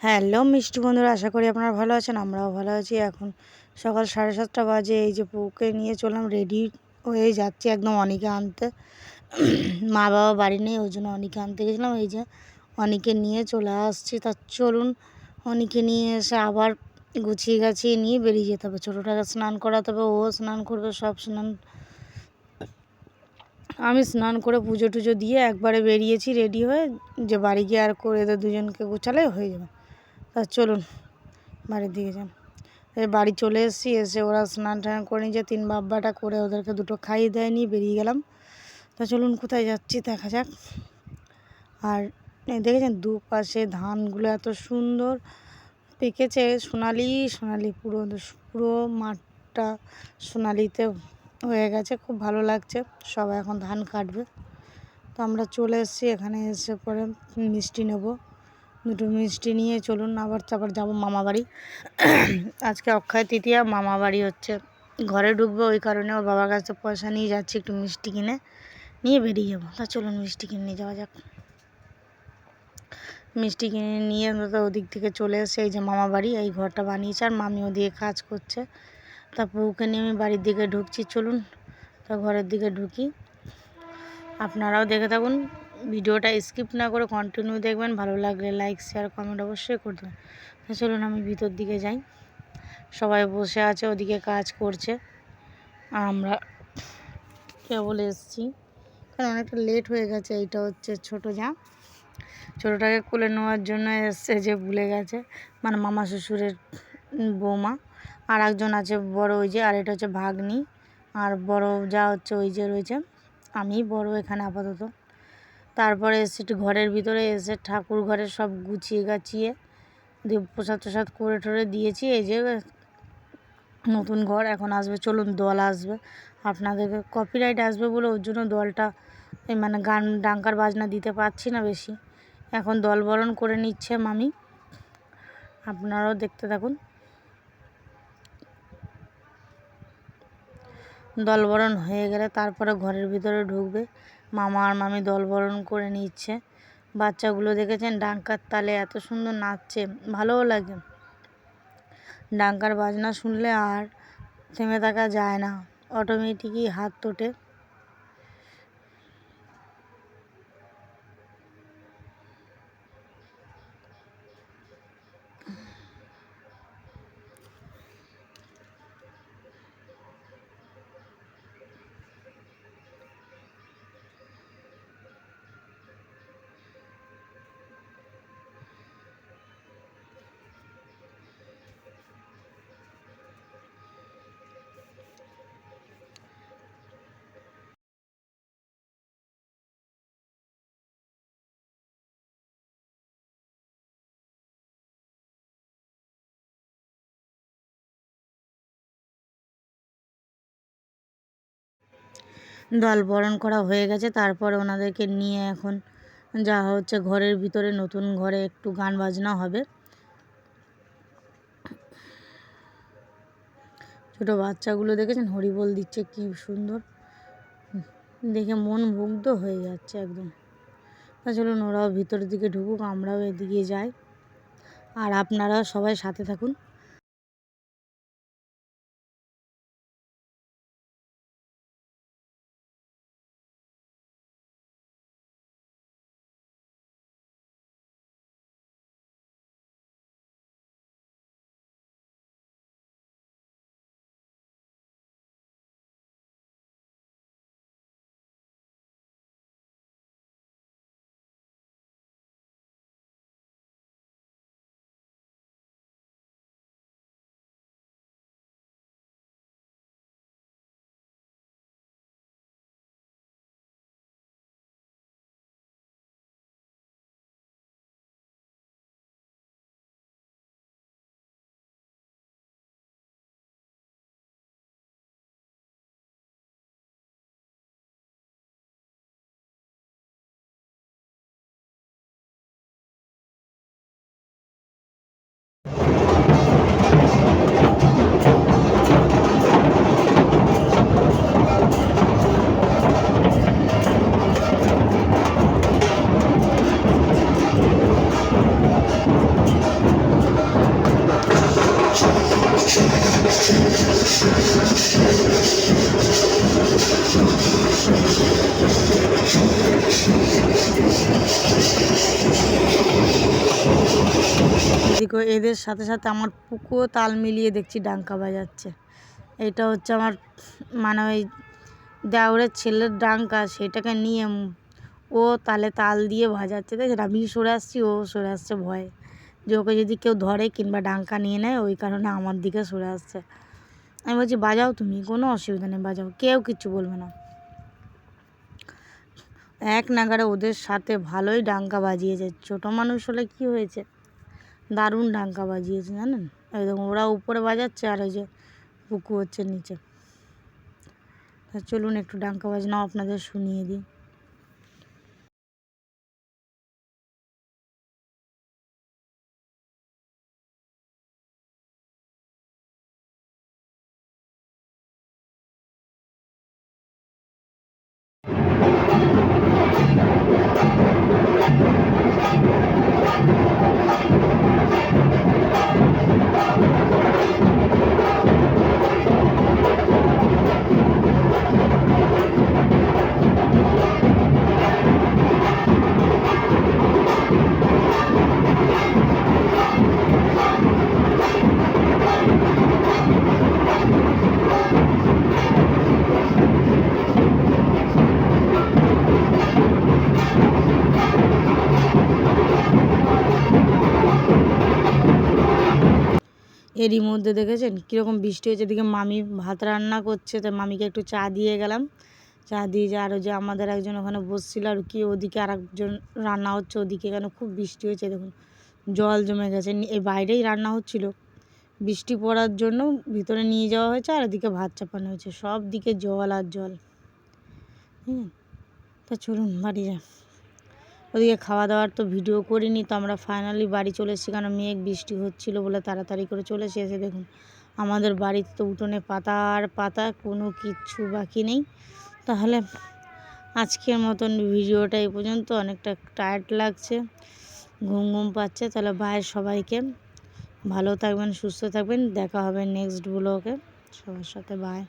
Hello মিষ্টি বন্ধুরা, আশা করি আপনারা ভালো আছেন, আমরাও ভালো আছি। এখন সকাল সাড়ে সাতটা বাজে, এই যে পুকে নিয়ে চললাম রেডি হয়ে যাচ্ছি একদম অনেকে আনতে। মা বাবা বাড়ি নেই, ওই জন্য অনেকে আনতে গেছিলাম। এই যে অনেকে নিয়ে চলে আসছি, তা চলুন অনেকে নিয়ে এসে আবার গুছিয়ে গাছিয়ে নিয়ে বেরিয়ে যেতে হবে। ছোটোটাকে স্নান করাতে হবে, ও স্নান করবে, সব স্নান। আমি স্নান করে পুজো টুজো দিয়ে একবারে বেরিয়েছি রেডি হয়ে যে বাড়ি গিয়ে আর করে দুজনকে গোছালে হয়ে যাবে। চলুন, বাড়ির দিকে যান। বাড়ি চলে এসেছি, এসে ওরা স্নান টান করে নিয়ে তিন বাব্বাটা করে ওদেরকে দুটো খাইয়ে দেয়নি, বেরিয়ে গেলাম। তা চলুন কোথায় যাচ্ছি দেখা যাক। আর দেখেছেন দুপাশে ধানগুলো এত সুন্দর পেকেছে, সোনালি সোনালি পুরো পুরো মাঠটা সোনালিতে হয়ে গেছে, খুব ভালো লাগছে। সবাই এখন ধান কাটবে। তো আমরা চলে এসেছি, এখানে এসে পরে মিষ্টি নেব। দুটো মিষ্টি নিয়ে চলুন আবার তারপর যাব মামা বাড়ি। আজকে অক্ষয় তৃতীয়া, মামা বাড়ি হচ্ছে। ঘরে ঢুকবো, ওই কারণে ওর বাবার কাছে পয়সা নিয়ে যাচ্ছি, একটু মিষ্টি কিনে। নিয়ে বেরিয়ে যাব। তা চলুন মিষ্টি কিনে নিয়ে যাওয়া যাক। মিষ্টি কিনে নিয়ে আমরা তো ওদিক থেকে চলে এসে এই যে মামা বাড়ি, এই ঘরটা বানিয়েছে আর মামি ওদিকে কাজ করছে। তা বউকে নিয়ে আমি বাড়ির দিকে ঢুকছি, চলুন। তা ঘরের দিকে ঢুকি। আপনারাও দেখে থাকুন ভিডিওটা স্কিপ না করে কন্টিনিউ দেখবেন। ভালো লাগলে লাইক শেয়ার কমেন্ট অবশ্যই করে দেবেন। চলুন আমি ভিতর দিকে যাই। সবাই বসে আছে, ওদিকে কাজ করছে। আমরা কেবল এসছি। কারণ অনেকটা লেট হয়ে গেছে, এইটা হচ্ছে ছোট যা ছোটোটাকে কোলে নেওয়ার জন্য এসছে যে ভুলে গেছে। মানে মামা শ্বশুরের বৌমা। আর একজন আছে বড়, ওই যে, আর এটা হচ্ছে ভাগ্নি। আর বড় যা হচ্ছে ওই যে রয়েছে। আমি বড় এখানে আপাতত। তারপরে এসে ঘরের ভিতরে এসে ঠাকুর ঘরে সব গুছিয়ে গাছিয়ে দিয়ে প্রসাদ টসাদ করে টরে দিয়েছি। এই যে নতুন ঘর এখন আসবে, চলুন দল আসবে। আপনাদেরকে কপিরাইট আসবে বলে ওর জন্য দলটা মানে গান ডাঙ্কার বাজনা দিতে পারছি না বেশি। এখন দল বরণ করে নিচ্ছে মামি। আপনারাও দেখতে থাকুন। দলবরণ হয়ে গেলে তারপরে ঘরের ভিতরে ঢুকবে। মামা আর মামি দলবরণ করে নিচ্ছে। বাচ্চাগুলো দেখেছেন? ডাঙ্কার তালে এত সুন্দর নাচছে, ভালোও লাগে। ডাঙ্কার বাজনা শুনলে আর থেমে থাকা যায় না। অটোমেটিকই হাত তোটে। দল বরণ করা হয়ে গেছে। তারপর ওনাদেরকে নিয়ে এখন যা হচ্ছে ঘরের ভিতরে। নতুন ঘরে একটু গান বাজনা হবে। ছোটো বাচ্চাগুলো দেখেছেন? হরিবোল দিচ্ছে, কি সুন্দর। দেখে মন মুগ্ধ হয়ে যাচ্ছে একদম। তা চলুন, ওরাও ভিতরের দিকে ঢুকুক, আমরাও এদিকে যাই। আর আপনারাও সবাই সাথে থাকুন। এদিকে এদের সাথে সাথে আমার পুকুও তাল মিলিয়ে দেখছি ডাঙ্কা বাজাচ্ছে। এটা হচ্ছে আমার মানে ওই দেওরের ছেলের ডাঙ্কা, সেটাকে নিয়ে ও তালে তাল দিয়ে বাজাচ্ছে। দেখছেন আমি সরে আসছি, ও সরে আসছে ভয়ে। যে ওকে যদি কেউ ধরে কিংবা ডাঙ্কা নিয়ে নেয়, ওই কারণে আমার দিকে সরে আসছে। আমি বলছি, বাজাও তুমি, কোনো অসুবিধা নেই, বাজাও, কেউ কিচ্ছু বলবে না। এক নাগারে ওদের সাথে ভালোই ডাঙ্কা বাজিয়েছে। ছোটো মানুষ হলে কি হয়েছে? দারুণ ডাঙ্কা বাজিয়েছে, জানেন? দেখুন ওরা উপরে বাজাচ্ছে আর ওই যে পুকু হচ্ছে নিচে। চলুন একটু ডাঙ্কা বাজনাও আপনাদের শুনিয়ে দিই। এরই মধ্যে দেখেছেন? কীরকম বৃষ্টি হয়েছে? এদিকে মামি ভাত রান্না করছে তো মামিকে একটু চা দিয়ে গেলাম। চা দিয়ে যে আরও যে আমাদের একজন ওখানে বসছিল আর কি, ওদিকে আর একজন রান্না হচ্ছে, ওদিকে কেন খুব বৃষ্টি হয়েছে, দেখুন। জল জমে গেছে। এই বাইরেই রান্না হচ্ছিল। বৃষ্টি পড়ার জন্য ভিতরে নিয়ে যাওয়া হয়েছে আর এদিকে ভাত চাপানো হয়েছে। সব দিকে জল আর জল। হুম, তা চলুন, বাড়ি যা ওদিকে খাওয়া দাওয়ার তো ভিডিও করিনি, তো আমরা ফাইনালি বাড়ি চলে এসেছি। কারণ মেঘ বৃষ্টি হচ্ছিল বলে তাড়াতাড়ি করে চলে এসে দেখুন, আমাদের বাড়িতে তো উঠোনে পাতা আর পাতা, কোনো কিচ্ছু বাকি নেই। তাহলে আজকের মতন ভিডিওটা এই পর্যন্ত। অনেকটা টায়ার্ড লাগছে, ঘুম ঘুম পাচ্ছে। তাহলে বাই সবাইকে। ভালো থাকবেন, সুস্থ থাকবেন। দেখা হবে নেক্সট ব্লগে সবার সাথে বাই